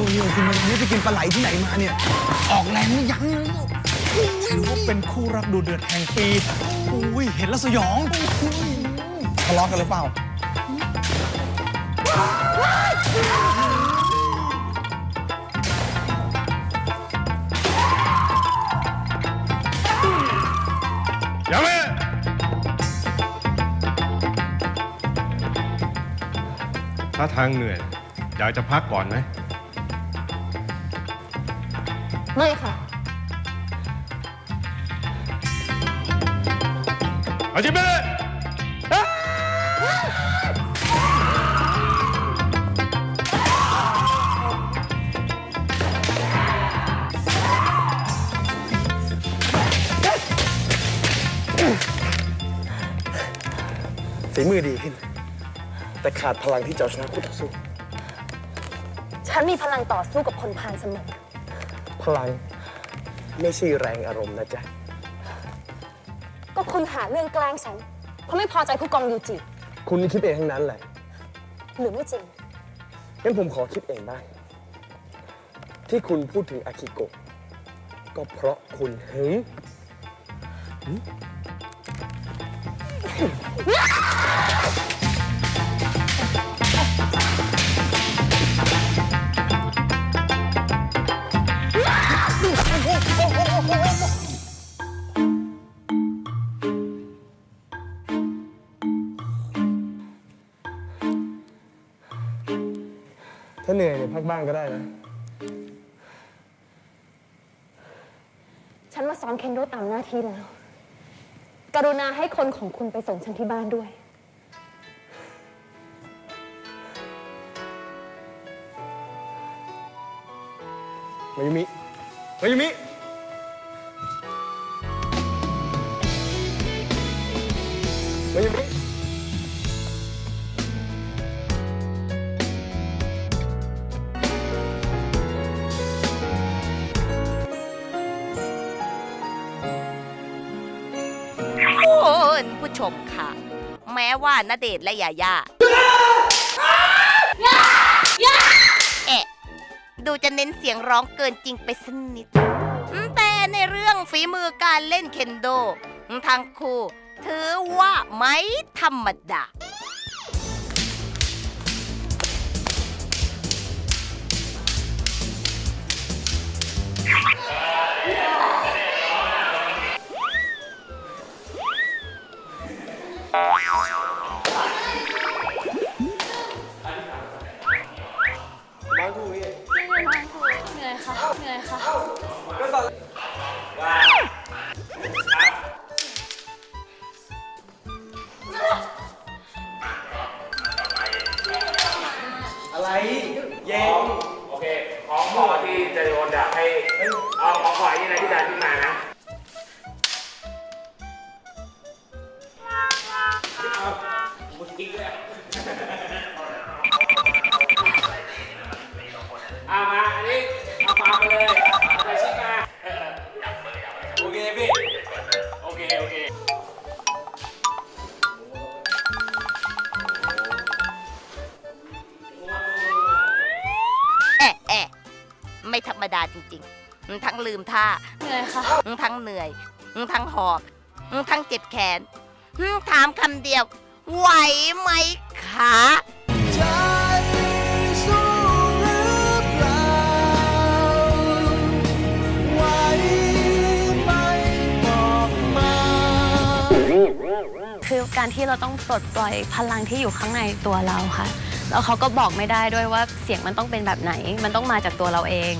่วงนี้คุณมันไม่ไปกินปลาไหลที่ไหนมาเนี่ย ออกแรงไม่ยั้งเลยลูกถือว่าเป็นคู่รักดูเดือดแห่งปีอุ้ยเห็นแล้วสยองทะเลาะกันหรือเปล่ายังไม่ถ้าทางเหนื่อย อยากจะพักก่อนไหม ไม่ค่ะเอาจิบไปเลยฝีมือดีขึ้น แต่ขาดพลังที่จะเอาชนะคู่ต่อสู้ ฉันมีพลังต่อสู้กับคนพาลเสมอ พลัง ไม่ใช่แรงอารมณ์นะจ๊ะ ก็คุณหาเรื่องแกล้งฉันเพราะไม่พอใจผู้กองยูจิคุณคิดเองทั้งนั้นแหละ หรือไม่จริง งั้นผมขอคิดเองบ้าง ที่คุณพูดถึงอากิโกะก็เพราะคุณหึง ถ้าเหนื่อยเนี่ยพักบ้างก็ได้นะ ฉันมาซ้อมเคนโดตามหน้าที่แล้ว กรุณาให้คนของคุณไปส่งฉันที่บ้านด้วย มายุมิ มายุมิ มายุมิ คุณผู้ชมค่ะ แม้ว่านาเดชและยาย่าเอะดูจะเน้นเสียงร้องเกินจริงไปสักนิด แต่ในเรื่องฝีมือการเล่นเคนโด ทั้งคู่ถือว่าไม่ธรรมดา เย็นโอเค ของขอที่จะโดนด่าให้ เอาของขอที่ไหนที่ดันขึ้นมานะเอามุดทิ้งเลยาจริงๆทั้งลืมท่าเหนื่อยค่ะทั้งเหนื่อยทั้งหอบทั้งเจ็บแขนถามคำเดียว ไหวไหมคะใจสู้หรือเปล่าไหวไหมบอกมาคือการที่เราต้องปลดปล่อยพลังที่อยู่ข้างในตัวเราค่ะ แล้วเขาก็บอกไม่ได้ด้วยว่าเสียงมันต้องเป็นแบบไหน มันต้องมาจากตัวเราเอง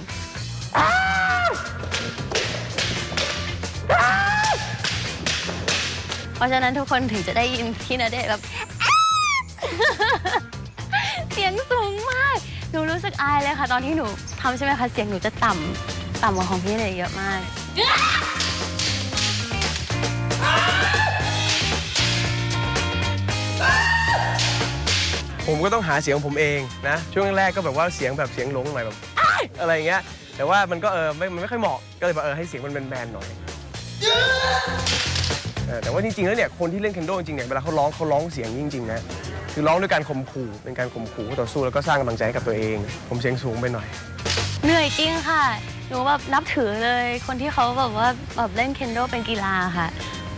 เพราะฉะนั้นทุกคนถึงจะได้ยินพี่ณเดชน์แบบเสียงสูงมาก หนูรู้สึกอายเลยค่ะ ตอนที่หนูทำใช่ไหมคะ เสียงหนูจะต่ำต่ำกว่าของพี่เดชน์เยอะมาก ผมก็ต้องหาเสียงของผมเองนะ ช่วงแรกๆก็แบบว่าเสียงแบบเสียงหลงหน่อยแบบอ้ายอะไรอย่างเงี้ยแต่ว่ามันก็เออไม่มันไม่ค่อยเหมาะก็เลยแบบเออให้เสียงมันแบนๆหน่อย ออแต่ว่าจริงๆแล้วเนี่ยคนที่เล่นเคนโดจริงๆเนี่ยเวลาเขาร้องเขาร้องเสียงจริงๆนะคือร้องด้วยการข่มขู่เป็นการข่มขู่คู่ต่อสู้แล้วก็สร้างกำลังใจให้กับตัวเอง ผมเสียงสูงไปหน่อย เหนื่อยจริงค่ะ หนูแบบนับถือเลย คนที่เขาแบบว่าแบบเล่นเคนโดเป็นกีฬาค่ะ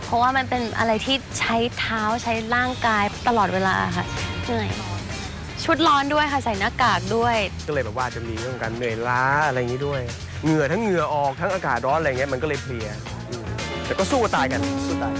เพราะว่ามันเป็นอะไรที่ใช้เท้าใช้ร่างกายตลอดเวลาค่ะ เหนื่อย ชุดร้อนด้วยค่ะใส่หน้ากากด้วย ก็เลยแบบว่าจะมีเรื่องของการเหนื่อยล้าอะไรอย่างนี้ด้วย เหงื่อทั้งเหงื่อออกทั้งอากาศร้อนอะไรเงี้ยมันก็เลยเพลียอืม แต่ก็สู้ตายกันสู้ตาย